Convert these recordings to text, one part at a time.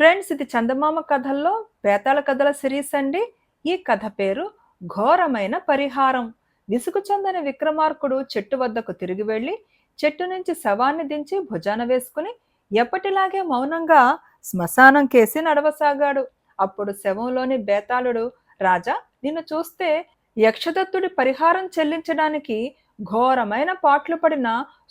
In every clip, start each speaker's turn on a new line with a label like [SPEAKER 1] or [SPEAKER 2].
[SPEAKER 1] Friends ఇది చందమామ కథల్లో బేతాళ కథల సిరీస్ అండి. ఈ కథ పేరు ఘోరమైన పరిహారం. విసుగు చెందిన విక్రమార్కుడు చెట్టు వద్దకు తిరిగి వెళ్ళి చెట్టు నుంచి శవాన్ని దించి భుజాన వేసుకుని ఎప్పటిలాగే మౌనంగా శ్మశానం కేసి నడవసాగాడు. అప్పుడు శవంలోని బేతాళుడు రాజా నిన్ను చూస్తే యక్షదత్తుడి పరిహారం చెల్లించడానికి ఘోరమైన పాట్లు పడిన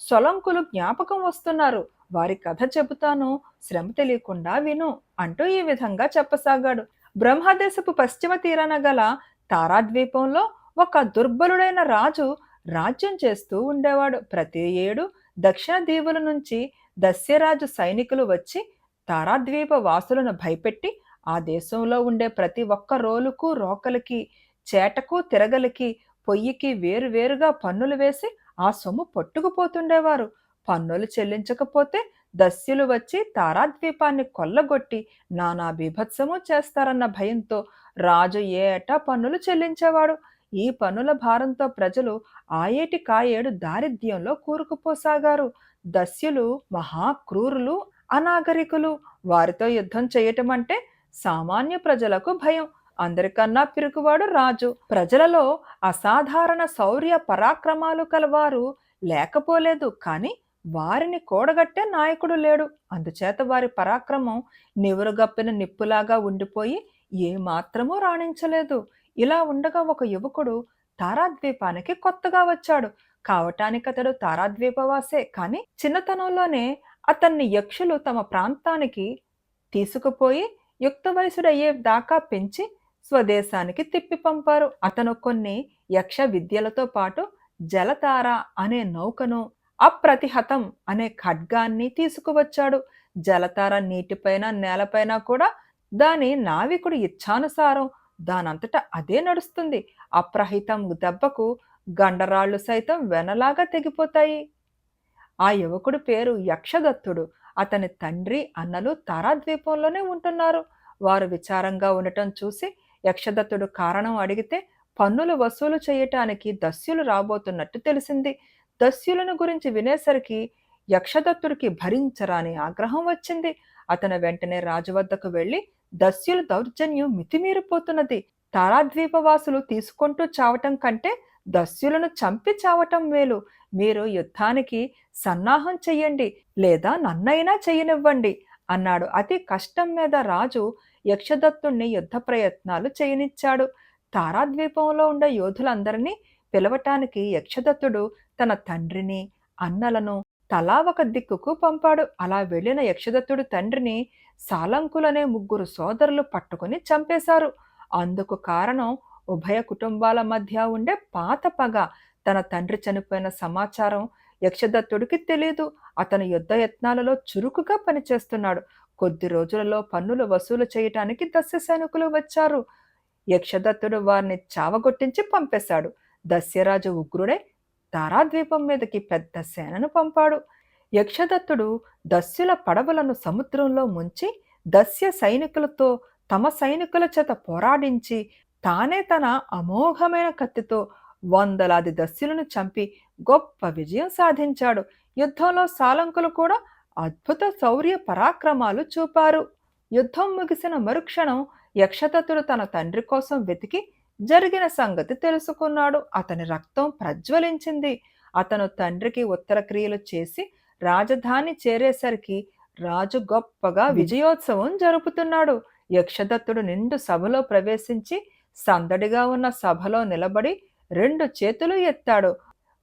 [SPEAKER 1] సొలంకులు జ్ఞాపకం వస్తున్నారు. వారి కథ చెబుతాను శ్రమ తెలియకుండా విను అంటూ ఈ విధంగా చెప్పసాగాడు. బ్రహ్మదేశపు పశ్చిమ తీరాన గల తారాద్వీపంలో ఒక దుర్బలుడైన రాజు రాజ్యం చేస్తూ ఉండేవాడు. ప్రతి ఏడు దక్షిణ దీవుల నుంచి దస్యరాజు సైనికులు వచ్చి తారాద్వీప వాసులను భయపెట్టి ఆ దేశంలో ఉండే ప్రతి ఒక్క రోలుకు రోకలకి చేటకు తిరగలికి పొయ్యికి వేరువేరుగా పన్నులు వేసి ఆ సొమ్ము పట్టుకుపోతుండేవారు. పన్నులు చెల్లించకపోతే దస్యులు వచ్చి తారాద్వీపాన్ని కొల్లగొట్టి నానా బీభత్సము చేస్తారన్న భయంతో రాజు ఏటా పన్నులు చెల్లించేవాడు. ఈ పన్నుల భారంతో ప్రజలు ఆయేటి కాయేడు దారిద్ర్యంలో కూరుకుపోసాగారు. దస్యులు మహాక్రూరులు అనాగరికులు. వారితో యుద్ధం చేయటం అంటే సామాన్య ప్రజలకు భయం. అందరికన్నా పిరుగువాడు రాజు. ప్రజలలో అసాధారణ శౌర్య పరాక్రమాలు కలవారు. లేకపోలేదు కానీ వారిని కూడగట్టే నాయకుడు లేడు. అందుచేత వారి పరాక్రమం నివురుగప్పిన నిప్పులాగా ఉండిపోయి ఏమాత్రమూ రాణించలేదు. ఇలా ఉండగా ఒక యువకుడు తారాద్వీపానికి కొత్తగా వచ్చాడు. కావటానికి అతడు తారాద్వీపవాసే కానీ చిన్నతనంలోనే అతన్ని యక్షులు తమ ప్రాంతానికి తీసుకుపోయి యుక్త వయసుడయ్యే దాకా పెంచి స్వదేశానికి తిప్పి పంపారు. అతను కొన్ని యక్ష విద్యలతో పాటు జలతార అనే నౌకను అప్రతిహతం అనే ఖడ్గాన్ని తీసుకువచ్చాడు. జలతార నీటిపైన నేలపైన కూడా దాని నావికుడు ఇచ్ఛానుసారం దానంతట అదే నడుస్తుంది. అప్రహితం దెబ్బకు గండరాళ్ళు సైతం వెనలాగా తెగిపోతాయి. ఆ యువకుడి పేరు యక్షదత్తుడు. అతని తండ్రి అన్నలు తారాద్వీపంలోనే ఉంటున్నారు. వారు విచారంగా ఉండటం చూసి యక్షదత్తుడు కారణం అడిగితే పన్నులు వసూలు చేయటానికి దస్యులు రాబోతున్నట్టు తెలిసింది. దస్యులను గురించి వినేసరికి యక్షదత్తుడికి భరించరాని ఆగ్రహం వచ్చింది. అతను వెంటనే రాజు వద్దకు వెళ్ళి దస్యుల దౌర్జన్యం మితిమీరిపోతున్నది. తారాద్వీపవాసులు తీసుకుంటూ చావటం కంటే దస్యులను చంపి చావటం మేలు. మీరు యుద్ధానికి సన్నాహం చెయ్యండి లేదా నన్నైనా చేయనివ్వండి అన్నాడు. అతి కష్టం మీద రాజు యక్షదత్తుణ్ణి యుద్ధ ప్రయత్నాలు చేయనిచ్చాడు. తారాద్వీపంలో ఉండే యోధులందరినీ పిలవటానికి యక్షదత్తుడు తన తండ్రిని అన్నలను తలా ఒక దిక్కుకు పంపాడు. అలా వెళ్ళిన యక్షదత్తుడు తండ్రిని సాలంకులనే ముగ్గురు సోదరులు పట్టుకుని చంపేశారు. అందుకు కారణం ఉభయ కుటుంబాల మధ్య ఉండే పాత పగ. తన తండ్రి చనిపోయిన సమాచారం యక్షదత్తుడికి తెలియదు అతను యుద్ధ యత్నాలలో చురుకుగా పనిచేస్తున్నాడు. కొద్ది రోజులలో పన్నులు వసూలు చేయటానికి దస్య సైనికులు వచ్చారు. యక్షదత్తుడు వారిని చావగొట్టించి పంపేశాడు. దస్యరాజు ఉగ్రుడై తారాద్వీపం మీదకి పెద్ద సేనను పంపాడు. యక్షదత్తుడు దస్యుల పడవలను సముద్రంలో ముంచి దస్య సైనికులతో తమ సైనికుల చేత పోరాడించి తానే తన అమోఘమైన కత్తితో వందలాది దస్యులను చంపి గొప్ప విజయం సాధించాడు. యుద్ధంలో సాలంకులు కూడా అద్భుత శౌర్య పరాక్రమాలు చూపారు. యుద్ధం ముగిసిన మరుక్షణం యక్షదత్తుడు తన తండ్రి కోసం వెతికి జరిగిన సంగతి తెలుసుకున్నాడు. అతని రక్తం ప్రజ్వలించింది. అతను తండ్రికి ఉత్తర క్రియలు చేసి రాజధాని చేరేసరికి రాజు గొప్పగా విజయోత్సవం జరుపుతున్నాడు. యక్షదత్తుడు నిండు సభలో ప్రవేశించి సందడిగా ఉన్న సభలో నిలబడి రెండు చేతులు ఎత్తాడు.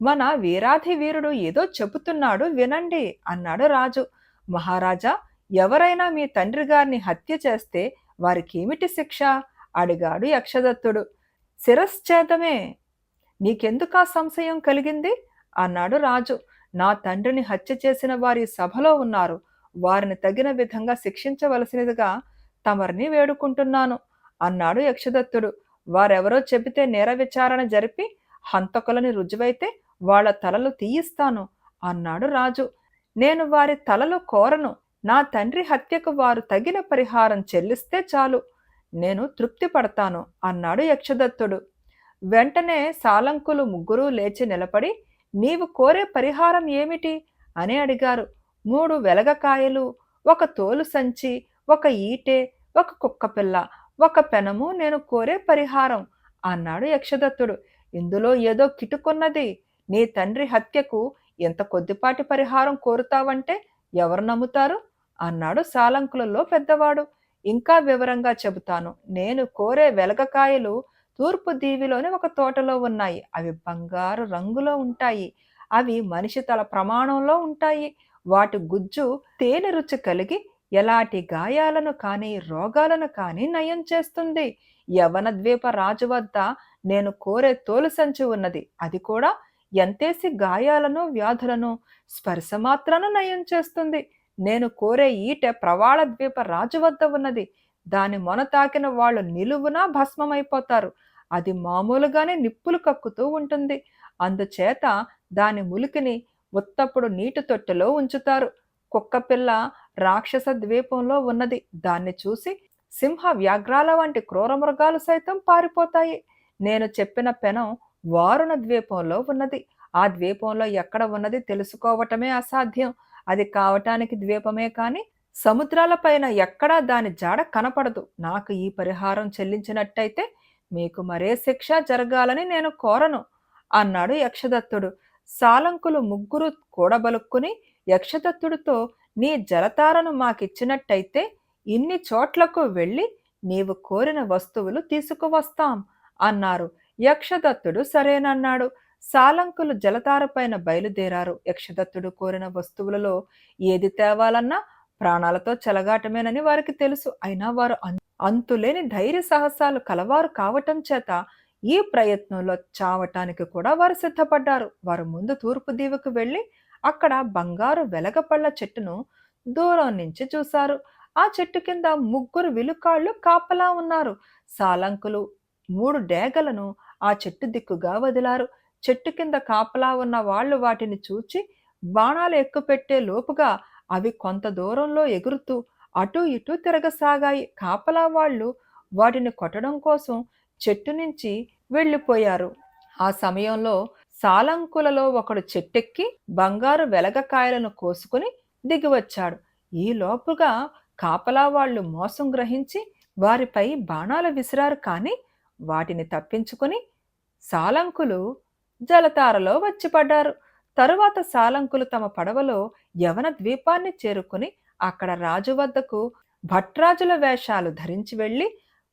[SPEAKER 1] మన వీరాధి వీరుడు ఏదో చెబుతున్నాడు వినండి అన్నాడు రాజు. మహారాజా ఎవరైనా మీ తండ్రి గారిని హత్య చేస్తే వారికేమిటి శిక్ష? అడిగాడు యక్షదత్తుడు. శిరశ్చేదమే. నీకెందుకా సంశయం కలిగింది? అన్నాడు రాజు. నా తండ్రిని హత్య చేసిన వారి సభలో ఉన్నారు. వారిని తగిన విధంగా శిక్షించవలసినదిగా తమరిని వేడుకుంటున్నాను అన్నాడు యక్షదత్తుడు. వారెవరో చెబితే నేర విచారణ జరిపి హంతకులని రుజువైతే వాళ్ళ తలలు తీయిస్తాను అన్నాడు రాజు. నేను వారి తలలు కోరను. నా తండ్రి హత్యకు వారు తగిన పరిహారం చెల్లిస్తే చాలు నేను తృప్తి పడతాను అన్నాడు యక్షదత్తుడు. వెంటనే సాలంకులు ముగ్గురు లేచి నిలబడి నీవు కోరే పరిహారం ఏమిటి? అని అడిగారు. మూడు వెలగకాయలు ఒక తోలు సంచి ఒక ఈటె ఒక కుక్కపిల్ల ఒక పెనము నేను కోరే పరిహారం అన్నాడు యక్షదత్తుడు. ఇందులో ఏదో కిటుకున్నది. నీ తండ్రి హత్యకు ఎంత కొద్దిపాటి పరిహారం కోరుతావంటే ఎవరు నమ్ముతారు? అన్నాడు సాలంకులలో పెద్దవాడు. ఇంకా వివరంగా చెబుతాను. నేను కోరే వెలగకాయలు తూర్పు దీవిలోని ఒక తోటలో ఉన్నాయి. అవి బంగారు రంగులో ఉంటాయి. అవి మనిషి తల ప్రమాణంలో ఉంటాయి. వాటి గుజ్జు తేనె రుచి కలిగి ఎలాంటి గాయాలను కానీ రోగాలను కానీ నయం చేస్తుంది. యవన ద్వీప రాజు వద్ద నేను కోరే తోలు సంచి ఉన్నది. అది కూడా ఎంతేసి గాయాలను వ్యాధులను స్పర్శ మాత్రాన నయం చేస్తుంది. నేను కోరే ఈట ప్రవాళ ద్వీప రాజు వద్ద ఉన్నది. దాని మొన తాకిన వాళ్ళు నిలువునా భస్మమైపోతారు. అది మామూలుగానే నిప్పులు కక్కుతూ ఉంటుంది. అందుచేత దాని ములికిని ఉత్తప్పుడు నీటి తొట్టెలో ఉంచుతారు. కుక్కపిల్ల రాక్షస ద్వీపంలో ఉన్నది. దాన్ని చూసి సింహ వ్యాఘ్రాల వంటి క్రూర మృగాలు సైతం పారిపోతాయి. నేను చెప్పిన పెనం వారుణ ద్వీపంలో ఉన్నది. ఆ ద్వీపంలో ఎక్కడ ఉన్నది తెలుసుకోవటమే అసాధ్యం. అది కావటానికి ద్వీపమే కానీ సముద్రాలపైన ఎక్కడా దాని జాడ కనపడదు. నాకు ఈ పరిహారం చెల్లించినట్టయితే మీకు మరే శిక్ష జరగాలని నేను కోరను అన్నాడు యక్షదత్తుడు. సాలంకులు ముగ్గురు కూడబలుక్కుని యక్షదత్తుడితో నీ జలతారను మాకిచ్చినట్టయితే ఇన్ని చోట్లకు వెళ్ళి నీవు కోరిన వస్తువులు తీసుకువస్తాం అన్నారు. యక్షదత్తుడు సరేనన్నాడు. సాలంకులు జలతారపైన బయలుదేరారు. యక్షదత్తుడు కోరిన వస్తువులలో ఏది తేవాలన్నా ప్రాణాలతో చెలగాటమేనని వారికి తెలుసు. అయినా వారు అంతులేని ధైర్య సాహసాలు కలవారు కావటం చేత ఈ ప్రయత్నంలో చావటానికి కూడా వారు సిద్ధపడ్డారు. వారు ముందు తూర్పు దీవుకు వెళ్ళి అక్కడ బంగారు వెలగపళ్ళ చెట్టును దూరం నుంచి చూశారు. ఆ చెట్టు కింద ముగ్గురు విలుకాళ్ళు కాపలా ఉన్నారు. సాలంకులు మూడు డేగలను ఆ చెట్టు దిక్కుగా వదిలారు. చెట్టు కింద కాపలా ఉన్న వాళ్ళు వాటిని చూచి బాణాలు ఎక్కుపెట్టే లోపుగా అవి కొంత దూరంలో ఎగురుతూ అటూ ఇటూ తిరగసాగాయి. కాపలా వాళ్ళు వాటిని కొట్టడం కోసం చెట్టు నుంచి వెళ్ళిపోయారు. ఆ సమయంలో సాలంకులలో ఒకడు చెట్టెక్కి బంగారు వెలగకాయలను కోసుకుని దిగివచ్చాడు ఈ లోపుగా కాపలా వాళ్ళు మోసం గ్రహించి వారిపై బాణాలు విసిరారు కానీ వాటిని తప్పించుకుని సాలంకులు జలతారలో వచ్చిపడ్డారు. తరువాత సాలంకులు తమ పడవలో యవన ద్వీపాన్ని చేరుకుని అక్కడ రాజు వద్దకు భట్రాజుల వేషాలు ధరించి వెళ్ళి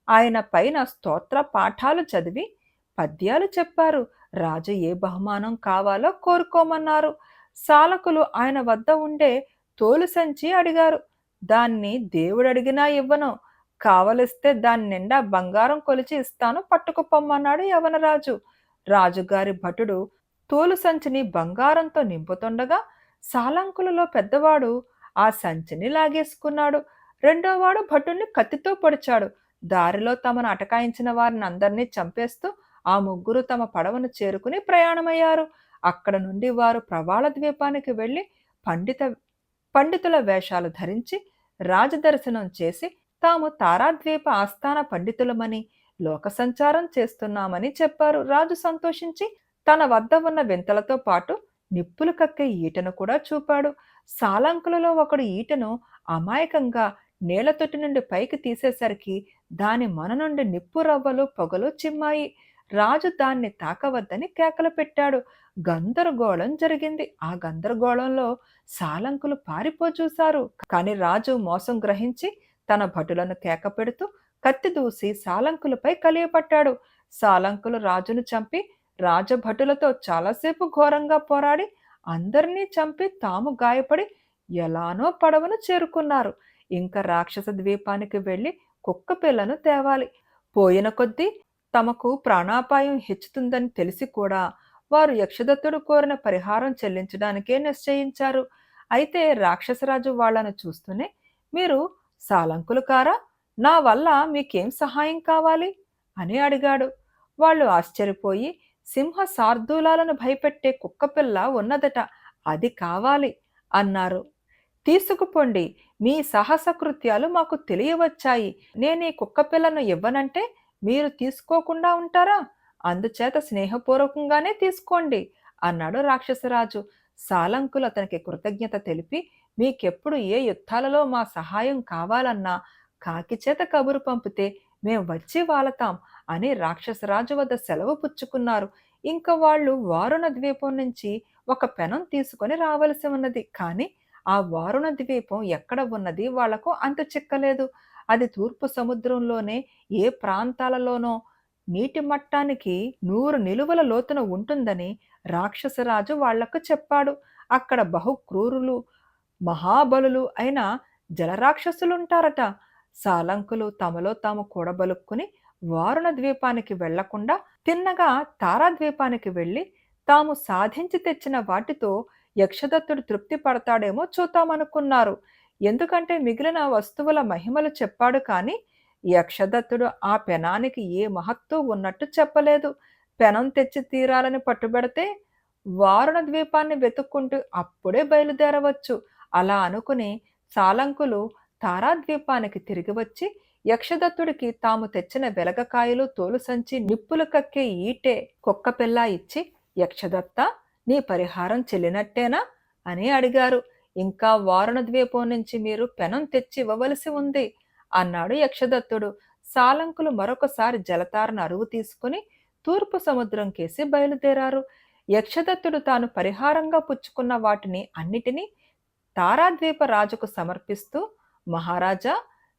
[SPEAKER 1] ఆయన పైన స్తోత్ర పాఠాలు చదివి పద్యాలు చెప్పారు. రాజు ఏ బహుమానం కావాలో కోరుకోమన్నారు. సాలకులు ఆయన వద్ద ఉండే తోలు సంచి అడిగారు. దాన్ని దేవుడు అడిగినా ఇవ్వను. కావలిస్తే దాని నిండా బంగారం కొలిచి ఇస్తాను పట్టుకుపోమ్మన్నాడు యవనరాజు. రాజుగారి భటుడు తోలు సంచిని బంగారంతో నింపుతుండగా సాలంకులలో పెద్దవాడు ఆ సంచిని లాగేసుకున్నాడు. రెండోవాడు భటుణ్ణి కత్తితో పొడిచాడు. దారిలో తమను అటకాయించిన వారిని అందరినీ చంపేస్తూ ఆ ముగ్గురు తమ పడవను చేరుకుని ప్రయాణమయ్యారు. అక్కడ నుండి వారు ప్రవాళ ద్వీపానికి వెళ్ళి పండిత పండితుల వేషాలు ధరించి రాజదర్శనం చేసి తాము తారాద్వీప ఆస్థాన పండితులమని లోక సంచారం చేస్తున్నామని చెప్పారు. రాజు సంతోషించి తన వద్ద ఉన్న వింతలతో పాటు నిప్పులు కక్కే ఈటను కూడా చూపాడు. సాలంకులలో ఒకడు ఈటను అమాయకంగా నేల తొట్టి నుండి పైకి తీసేసరికి దాని మన నుండి నిప్పు రవ్వలు పొగలు చిమ్మాయి. రాజు దాన్ని తాకవద్దని కేకలు పెట్టాడు. గందరగోళం జరిగింది. ఆ గందరగోళంలో సాలంకులు పారిపో చూశారు. కాని రాజు మోసం గ్రహించి తన భటులను కేక పెడుతూ కత్తి దూసి సాలంకులపై కలియపట్టాడు సాలంకులు రాజును చంపి రాజభటులతో చాలాసేపు ఘోరంగా పోరాడి అందరినీ చంపి తాము గాయపడి ఎలానో పడవను చేరుకున్నారు. ఇంకా రాక్షస ద్వీపానికి వెళ్ళి కుక్క పిల్లను తేవాలి. పోయిన కొద్దీ తమకు ప్రాణాపాయం హెచ్చుతుందని తెలిసి కూడా వారు యక్షదత్తుడు కోరిన పరిహారం చెల్లించడానికే నిశ్చయించారు. అయితే రాక్షసరాజు వాళ్ళను చూస్తూనే మీరు సాలంకులు కారా? నా వల్ల మీకేం సహాయం కావాలి? అని అడిగాడు. వాళ్ళు ఆశ్చర్యపోయి సింహ శార్దూలాలను భయపెట్టే కుక్కపిల్ల ఉన్నదట అది కావాలి అన్నారు. తీసుకుపోండి మీ సాహసకృత్యాలు మాకు తెలియవచ్చాయి. నేను ఈ కుక్కపిల్లను ఇవ్వనంటే మీరు తీసుకోకుండా ఉంటారా? అందుచేత స్నేహపూర్వకంగానే తీసుకోండి అన్నాడు రాక్షసరాజు. సాలంకులు అతనికి కృతజ్ఞత తెలిపి మీకెప్పుడు ఏ యుద్ధాలలో మా సహాయం కావాలన్నా కాకి చేత కబురు పంపితే మేం వచ్చి వాలతాం అని రాక్షసరాజు వద్ద సెలవు పుచ్చుకున్నారు. ఇంకా వాళ్ళు వారుణ ద్వీపం నుంచి ఒక పెనం తీసుకొని రావలసి ఉన్నది. కానీ ఆ వారుణ ద్వీపం ఎక్కడ ఉన్నది వాళ్ళకు అంత చిక్కలేదు. అది తూర్పు సముద్రంలోనే ఏ ప్రాంతాలలోనో నీటి మట్టానికి నూరు నిలువల లోతున ఉంటుందని రాక్షసరాజు వాళ్ళకు చెప్పాడు. అక్కడ బహుక్రూరులు మహాబలులు అయిన జలరాక్షసులుంటారట. సాలంకులు తమలో తాము కూడబలుక్కుని వారుణ ద్వీపానికి వెళ్ళకుండా తిన్నగా తారాద్వీపానికి వెళ్ళి తాము సాధించి తెచ్చిన వాటితో యక్షదత్తుడు తృప్తి పడతాడేమో చూద్దామనుకున్నారు. ఎందుకంటే మిగిలిన వస్తువుల మహిమలు చెప్పాడు కానీ యక్షదత్తుడు ఆ పెనానికి ఏ మహత్తు ఉన్నట్టు చెప్పలేదు. పెనం తెచ్చి తీరాలని పట్టుబెడితే వారుణ ద్వీపాన్ని వెతుక్కుంటూ అప్పుడే బయలుదేరవచ్చు. అలా అనుకుని సాలంకులు తారాద్వీపానికి తిరిగి వచ్చి యక్షదత్తుడికి తాము తెచ్చిన వెలగకాయలు తోలు సంచి నిప్పులు కక్కే ఈటే కుక్కపిల్ల ఇచ్చి యక్షదత్త నీ పరిహారం చెల్లినట్టేనా? అని అడిగారు. ఇంకా వారుణ ద్వీపం నుంచి మీరు పెనం తెచ్చి ఇవ్వవలసి ఉంది అన్నాడు యక్షదత్తుడు. సాలంకులు మరొకసారి జలతారను అరువు తీసుకుని తూర్పు సముద్రం కేసి బయలుదేరారు. యక్షదత్తుడు తాను పరిహారంగా పుచ్చుకున్న వాటిని అన్నిటినీ తారాద్వీప రాజుకు సమర్పిస్తూ మహారాజా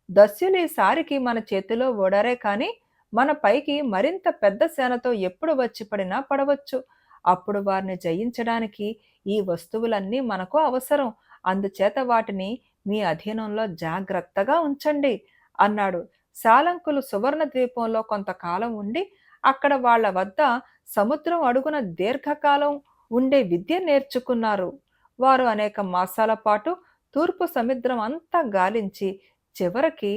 [SPEAKER 1] దస్యులు సారికి మన చేతిలో ఓడారే కాని మన పైకి మరింత పెద్ద సేనతో ఎప్పుడు వచ్చి పడినా పడవచ్చు. అప్పుడు వారిని జయించడానికి ఈ వస్తువులన్నీ మనకు అవసరం. అందుచేత వాటిని మీ అధీనంలో జాగ్రత్తగా ఉంచండి అన్నాడు. సాలంకులు సువర్ణ ద్వీపంలో కొంతకాలం ఉండి అక్కడ వాళ్ళ వద్ద సముద్రం అడుగున దీర్ఘకాలం ఉండే విద్య నేర్చుకున్నారు. వారు అనేక మాసాల పాటు తూర్పు సముద్రం అంతా గాలించి చివరికి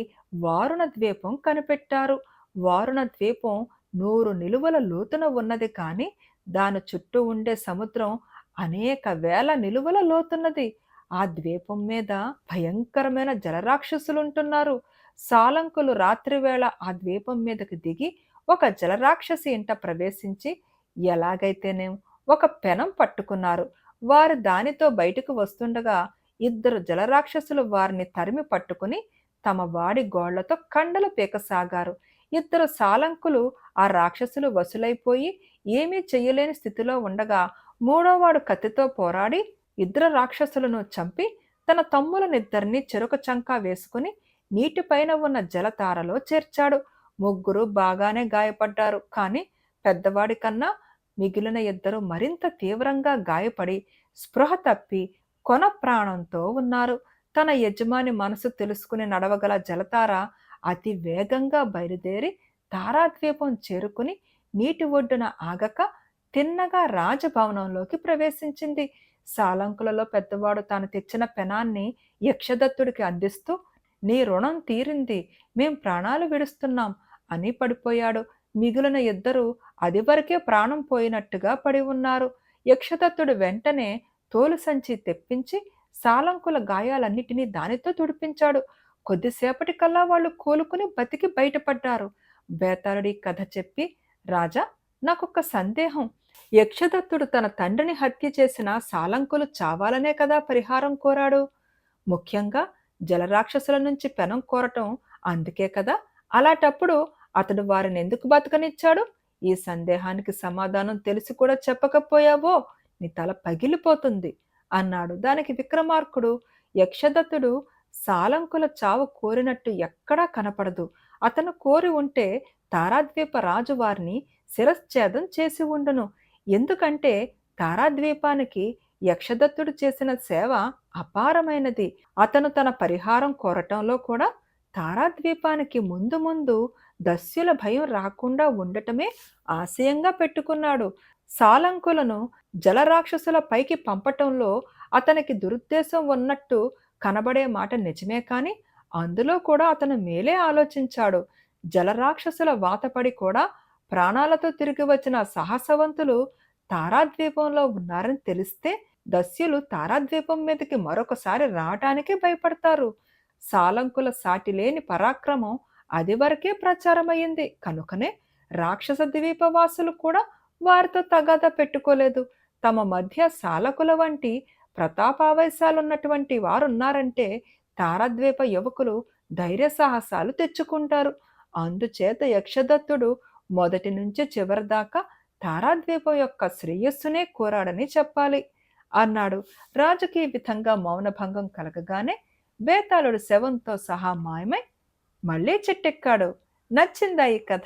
[SPEAKER 1] వారుణ ద్వీపం కనిపెట్టారు. వారుణ ద్వీపం నూరు నిలువల లోతున ఉన్నది కానీ దాని చుట్టూ ఉండే సముద్రం అనేక వేల నిలువల లోతున్నది. ఆ ద్వీపం మీద భయంకరమైన జలరాక్షసులుంటున్నారు. సాలంకులు రాత్రివేళ ఆ ద్వీపం మీదకి దిగి ఒక జలరాక్షసి ఇంట ప్రవేశించి ఎలాగైతేనేం ఒక పెనం పట్టుకున్నారు. వారు దానితో బయటకు వస్తుండగా ఇద్దరు జలరాక్షసులు వారిని తరిమి పట్టుకుని తమ వాడి గోళ్ళతో కండలు పీకసాగారు. ఇద్దరు సాలంకులు ఆ రాక్షసులు వసులైపోయి ఏమీ చెయ్యలేని స్థితిలో ఉండగా మూడోవాడు కత్తితో పోరాడి ఇద్దరు రాక్షసులను చంపి తన తమ్ములనిద్దరినీ చెరుక చంకా వేసుకుని నీటిపైన ఉన్న జలతారలో చేర్చాడు. ముగ్గురు బాగానే గాయపడ్డారు. కానీ పెద్దవాడి కన్నా మిగిలిన ఇద్దరు మరింత తీవ్రంగా గాయపడి స్పృహ తప్పి కొన ప్రాణంతో ఉన్నారు. తన యజమాని మనసు తెలుసుకుని నడవగల జలతార అతి వేగంగా బయలుదేరి తారాద్వీపం చేరుకుని నీటి ఒడ్డున ఆగక తిన్నగా రాజభవనంలోకి ప్రవేశించింది. సాలంకులలో పెద్దవాడు తాను తెచ్చిన పెనాన్ని యక్షదత్తుడికి అందిస్తూ నీ రుణం తీరింది. మేం ప్రాణాలు విడుస్తున్నాం అని పడిపోయాడు. మిగిలిన ఇద్దరు అది వరకే ప్రాణం పోయినట్టుగా పడి ఉన్నారు. యక్షదత్తుడు వెంటనే తోలు సంచి తెప్పించి సాలంకుల గాయాలన్నిటినీ దానితో తుడిపించాడు. కొద్దిసేపటికల్లా వాళ్ళు కోలుకుని బతికి బయటపడ్డారు. బేతాళుడి కథ చెప్పి రాజా నాకొక సందేహం. యక్షదత్తుడు తన తండ్రిని హత్య చేసిన సాలంకులు చావాలనే కదా పరిహారం కోరాడు. ముఖ్యంగా జలరాక్షసుల నుంచి పెనం కోరటం అందుకే కదా. అలాంటప్పుడు అతడు వారిని ఎందుకు బతకనిచ్చాడు? ఈ సందేహానికి సమాధానం తెలిసి కూడా చెప్పకపోయావో? నీ తల పగిలిపోతుంది అన్నాడు. దానికి విక్రమార్కుడు యక్షదత్తుడు సాలంకుల చావు కోరినట్టు ఎక్కడా కనపడదు. అతను కోరి ఉంటే తారాద్వీప రాజు వారిని శిరశ్ఛేదం చేసి ఉండును. ఎందుకంటే తారాద్వీపానికి యక్షదత్తుడు చేసిన సేవ అపారమైనది. అతను తన పరిహారం కోరటంలో కూడా తారాద్వీపానికి ముందు ముందు దస్యుల భయం రాకుండా ఉండటమే ఆశయంగా పెట్టుకున్నాడు. సాలంకులను జలరాక్షసుల పైకి పంపటంలో అతనికి దురుద్దేశం ఉన్నట్టు కనబడే మాట నిజమే కాని అందులో కూడా అతను మేలే ఆలోచించాడు. జలరాక్షసుల వాతపడి కూడా ప్రాణాలతో తిరిగి వచ్చిన సాహసవంతులు తారాద్వీపంలో ఉన్నారని తెలిస్తే దస్యులు తారాద్వీపం మీదకి మరొకసారి రావటానికి భయపడతారు. సాలంకుల సాటిలేని పరాక్రమం అది వరకే ప్రచారమయ్యింది. కనుకనే రాక్షస ద్వీపవాసులు కూడా వారితో తగాద పెట్టుకోలేదు. తమ మధ్య సాలకుల వంటి ప్రతాపావేశాలున్నటువంటి వారున్నారంటే తారాద్వీప యువకులు ధైర్య సాహసాలు తెచ్చుకుంటారు. అందుచేత యక్షదత్తుడు మొదటి నుంచి చివరి దాకా తారాద్వీపం యొక్క శ్రేయస్సునే కోరాడని చెప్పాలి. అన్నాడు. రాజుకి విధంగా మౌనభంగం కలగగానే బేతాళుడు శవంతో సహా మాయమై మళ్ళీ చెట్టెక్కాడు. నచ్చిందా ఈ కథ?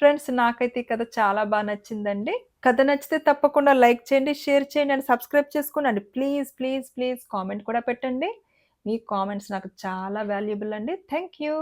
[SPEAKER 1] ఫ్రెండ్స్ నాకైతే ఈ కథ చాలా బాగా నచ్చిందండి. కథ నచ్చితే తప్పకుండా లైక్ చేయండి షేర్ చేయండి అండ్ సబ్స్క్రైబ్ చేసుకోండి. ప్లీజ్ ప్లీజ్ ప్లీజ్ కామెంట్ కూడా పెట్టండి. మీ కామెంట్స్ నాకు చాలా వాల్యుబుల్ అండి. Thank you